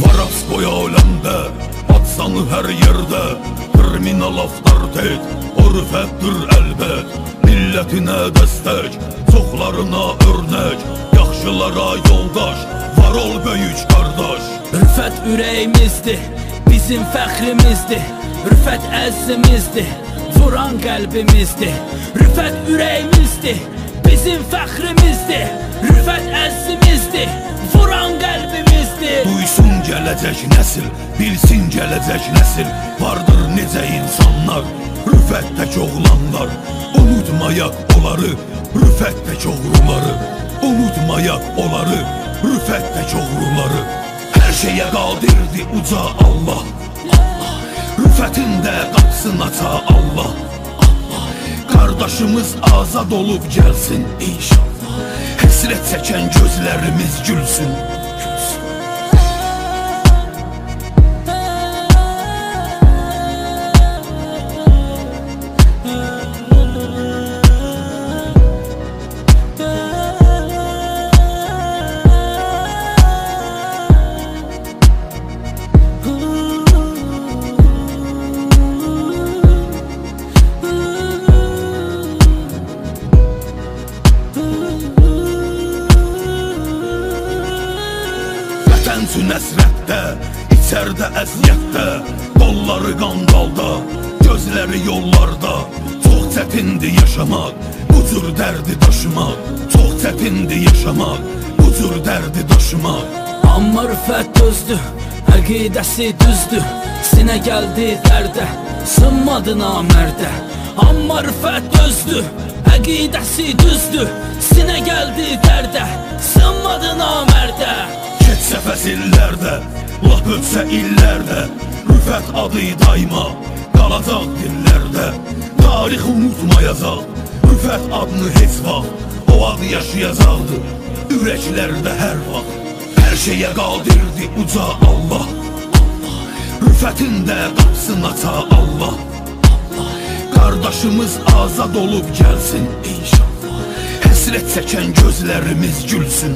Varaks qoya öləndə Atsan hər yerdə Terminal avtartet O rüfətdir əlbət Millətinə dəstək Çoxlarına örnək Yaxşılara yoldaş Var ol böyük qardaş Rüfət ürəyimizdir Bizim fəxrimizdir Rüfət əzimizdir Duran qəlbimizdir Rüfət ürəyimizdir Bizim fəxrimizdir Gələcək nəsil Bilsin gələcək nəsil Vardır necə insanlar Rüfətdək oğlanlar Unutmayak onları Rüfətdək oğruları Unutmayak onları Rüfətdək oğruları Hər şeyə qadirdi uca Allah. Rüfətində qapısını aça Allah. Qardaşımız azad olub gəlsin inşallah. Həsrət çəkən gözlərimiz gülsün. Gülsün Üçün əsrətdə, içərdə əziyyətdə Qolları qandalda, gözləri yollarda. Çox çətindir yaşamaq, bu cür dərdi daşımaq Çox çətindir yaşamaq, bu cür dərdi daşımaq Amma rüfət dözdür, əqidəsi düzdür Sinə gəldi dərdə, sınmadı namərdə Amma rüfət dözdür, əqidəsi düzdür Sinə gəldi dərdə, sınmadı namərdə Fəsillərdə, lap ötsə illərdə Rüfət adı daima qalacaq dillərdə Tarix unutmayacaq, rüfət adını heç vaxt O adı yaşayacaqdı, ürəklərdə hər vaxt Hər şeyə qadirdi uca Allah. Allah Rüfətində qapısını aça Allah. Qardaşımız azad olub gəlsin inşallah. Həsrət çəkən gözlərimiz gülsün